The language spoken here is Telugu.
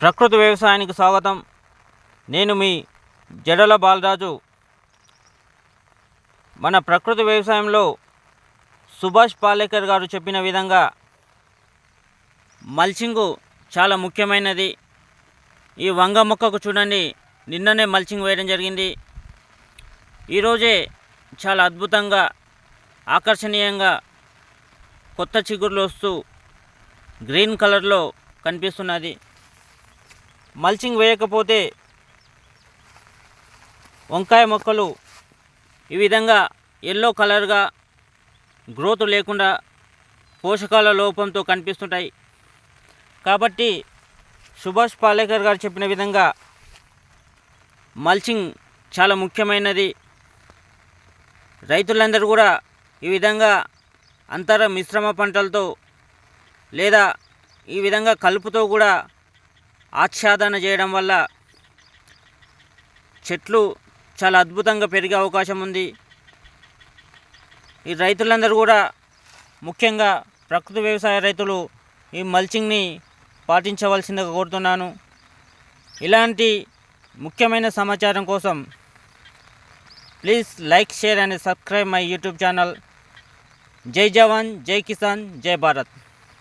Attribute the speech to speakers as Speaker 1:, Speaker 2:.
Speaker 1: ప్రకృతి వ్యవసాయానికి స్వాగతం. నేను మీ జడల బాలరాజు. మన ప్రకృతి వ్యవసాయంలో సుభాష్ పాలేకర్ గారు చెప్పిన విధంగా మల్చింగు చాలా ముఖ్యమైనది. ఈ వంగ మొక్కకు చూడండి నిన్ననే మల్చింగ్ వేయడం జరిగింది. ఈరోజే చాలా అద్భుతంగా ఆకర్షణీయంగా కొత్త చిగుర్లు వస్తూ గ్రీన్ కలర్లో కనిపిస్తున్నది. మల్చింగ్ వేయకపోతే వంకాయ మొక్కలు ఈ విధంగా ఎల్లో కలర్గా గ్రోత్ లేకుండా పోషకాల లోపంతో కనిపిస్తుంటాయి. కాబట్టి సుభాష్ పాలేకర్ గారు చెప్పిన విధంగా మల్చింగ్ చాలా ముఖ్యమైనది. రైతులందరూ కూడా ఈ విధంగా అంతర మిశ్రమ పంటలతో లేదా ఈ విధంగా కలుపుతో కూడా ఆచ్ఛాదన చేయడం వల్ల చెట్లు చాలా అద్భుతంగా పెరిగే అవకాశం ఉంది. ఈ రైతులందరూ కూడా ముఖ్యంగా ప్రకృతి వ్యవసాయ రైతులు ఈ మల్చింగ్ని పాటించవలసిందిగా కోరుతున్నాను. ఇలాంటి ముఖ్యమైన సమాచారం కోసం please like share and subscribe my YouTube channel. జై జవాన్ జై కిసాన్ జై భారత్.